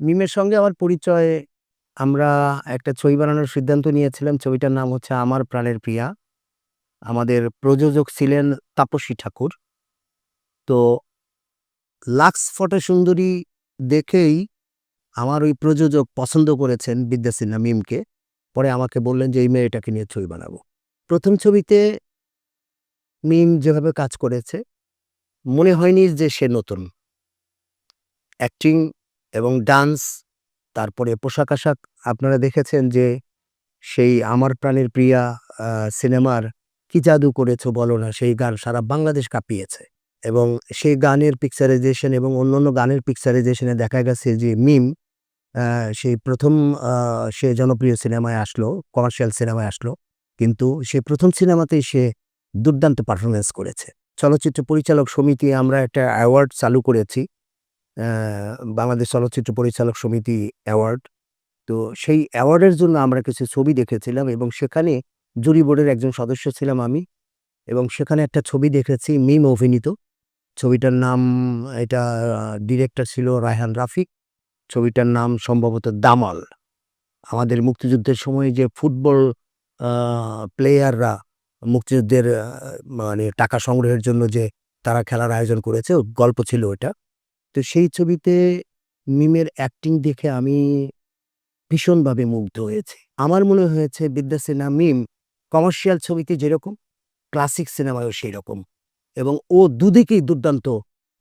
মিমের সঙ্গে আমার পরিচয়, আমরা একটা ছবি বানানোর সিদ্ধান্ত নিয়েছিলাম। ছবিটার নাম হচ্ছে আমার প্রাণের প্রিয়া। আমাদের প্রযোজক ছিলেন তাপসী ঠাকুর। তো লাক্স ফটো সুন্দরী দেখেই আমার ওই প্রযোজক পছন্দ করেছেন বিদ্যা সিনহা মিমকে। পরে আমাকে বললেন যে, এই মেয়েটাকে নিয়ে ছবি বানাবো। প্রথম ছবিতে মিম যেভাবে কাজ করেছে, মনে হয়নি যে সে নতুন। অ্যাক্টিং এবং ডান্স, তারপরে পোশাক আশাক, আপনারা দেখেছেন যে সেই আমার প্রাণের প্রিয়া সিনেমার কি জাদু করেছ বলো না, সেই গান সারা বাংলাদেশ কাঁপিয়েছে। এবং সেই গানের পিকচারাইজেশন এবং অন্যান্য গানের পিকচারাইজেশনে দেখা গেছে যে মিম সেই প্রথম সে জনপ্রিয় সিনেমায় আসলো কমার্শিয়াল সিনেমায় আসলো, কিন্তু সে প্রথম সিনেমাতেই সে দুর্দান্ত পারফরমেন্স করেছে। চলচ্চিত্র পরিচালক সমিতি, আমরা একটা অ্যাওয়ার্ড চালু করেছি। বাংলাদেশ চলচ্চিত্র পরিচালক সমিতি অ্যাওয়ার্ড। তো সেই অ্যাওয়ার্ডের জন্য আমরা কিছু ছবি দেখেছিলাম এবং সেখানে জুরি বোর্ডের একজন সদস্য ছিলাম আমি এবং সেখানে একটা ছবি দেখেছি মিম অভিনীত। ছবিটার নাম, এটা, ডিরেক্টর ছিল রায়হান রাফিক। ছবিটার নাম সম্ভবত দামাল। আমাদের মুক্তিযুদ্ধের সময় যে ফুটবল প্লেয়াররা মুক্তিযুদ্ধের মানে টাকা সংগ্রহের জন্য যে তারা খেলার আয়োজন করেছে, গল্প ছিল ওটা তো সেই ছবিতে মিমের অ্যাক্টিং দেখে আমি ভীষণভাবে মুগ্ধ হয়েছে। আমার মনে হয়েছে বিদ্যা সিনহা মিম কমার্শিয়াল ছবিতে যেরকম ক্লাসিক সিনেমায়ও সেই রকম এবং ও দুদিকেই দুর্দান্ত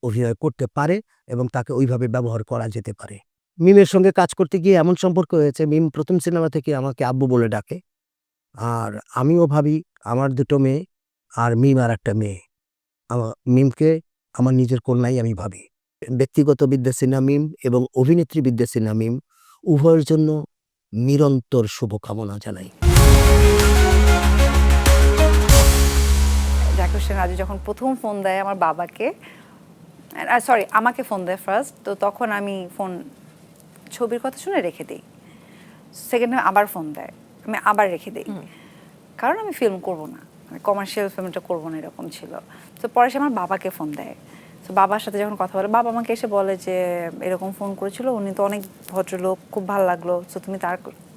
অভিনয় করতে পারে এবং তাকে ওইভাবে ব্যবহার করা যেতে পারে। মিমের সঙ্গে কাজ করতে গিয়ে এমন সম্পর্ক হয়েছে, মিম প্রথম সিনেমা থেকে আমাকে আব্বু বলে ডাকে, আর আমিও ভাবি আমার দুটো মেয়ে আর মিম আর একটা মেয়ে। আমার মিমকে আমার নিজের কন্যাই আমি ভাবি। ব্যক্তিগত বিদ্যা সিনহা মিম এবং অভিনেত্রী বিদ্যা সিনহা মিম উভয়ের জন্য নিরন্তর শুভকামনা জানাই। জাকির হোসেন রাজু যখন প্রথম ফোন দেয় আমার বাবাকে সরি আমাকে ফোন দেয় ফার্স্ট তো তখন আমি ফোন ছবির কথা শুনে রেখে দিই। সেকেন্ড টাইম আবার ফোন দেয় আমি আবার রেখে দিই। কারণ আমি ফিল্ম করব না আমি কমার্শিয়াল ফিল্মটা করব না এরকম ছিল। তো পরে সে আমার বাবাকে ফোন দেয়। তো বাবার সাথে যখন কথা বলে বাবা আমাকে এসে বলে যে এরকম ফোন করেছিল উনি তো অনেক ভদ্রলোক খুব ভালো লাগল। তো তুমি তার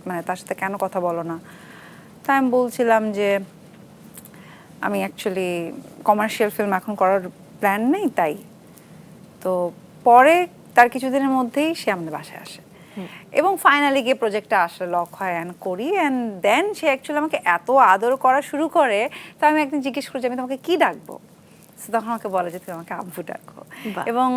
মানে তার সাথে কেন কথা বলো না? তাই আমি বলছিলাম যে আমি অ্যাকচুয়ালি কমার্শিয়াল ফিল্ম এখন করার প্ল্যান নেই তাই। তো পরে তার কিছুদিনের মধ্যেই সে আমাদের বাসায় আসে। এবং ফাইনালি গিয়ে প্রজেক্টটা আসলে লক হয় অ্যান্ড করি। অ্যান্ড দেন সে অ্যাকচুয়ালি আমাকে এত আদর করা শুরু করে তো আমি একদিন জিজ্ঞেস করি যে আমি তোমাকে কী ডাকবো? তখন আমাকে বলে যে তুমি আমাকে আব্বু ডাকো। এবং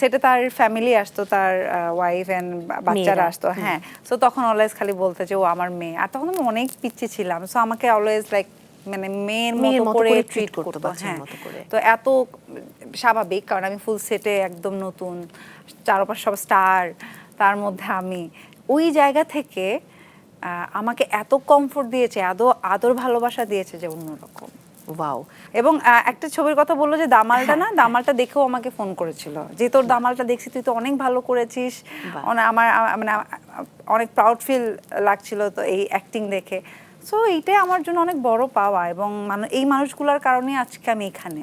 সেটা তার ফ্যামিলি আসতো তার ওয়াইফ অ্যান্ড বাচ্চারা আসতো হ্যাঁ। সো তখন অলওয়েজ খালি বলতে যে ও আমার মেয়ে। আর তখন আমি অনেক পিচ্ছি ছিলাম। সো আমাকে অলওয়েজ লাইক মানে মেয়ের মতো করে ট্রিট করতো, হ্যাঁ। তো এত স্বাভাবিক কারণ আমি ফুল সেটে একদম নতুন চারপাশ সব স্টার তার মধ্যে আমি। ওই জায়গা থেকে আহ, আমাকে এত কমফোর্ট দিয়েছে এত আদর ভালোবাসা দিয়েছে যে অন্যরকম। ওয়াও এবং একটা ছবির কথা বলল যে দামালটা না দামালটা দেখেও আমাকে ফোন করেছিল যে তোর দামালটা দেখছি তুই তো অনেক ভালো করেছিস। আমার মানে অনেক প্রাউড ফিল লাগছিল তো এই অ্যাক্টিং দেখে। সো এইটাই আমার জন্য অনেক বড় পাওয়া এবং মানে এই মানুষগুলোর কারণে আজকে আমি এখানে।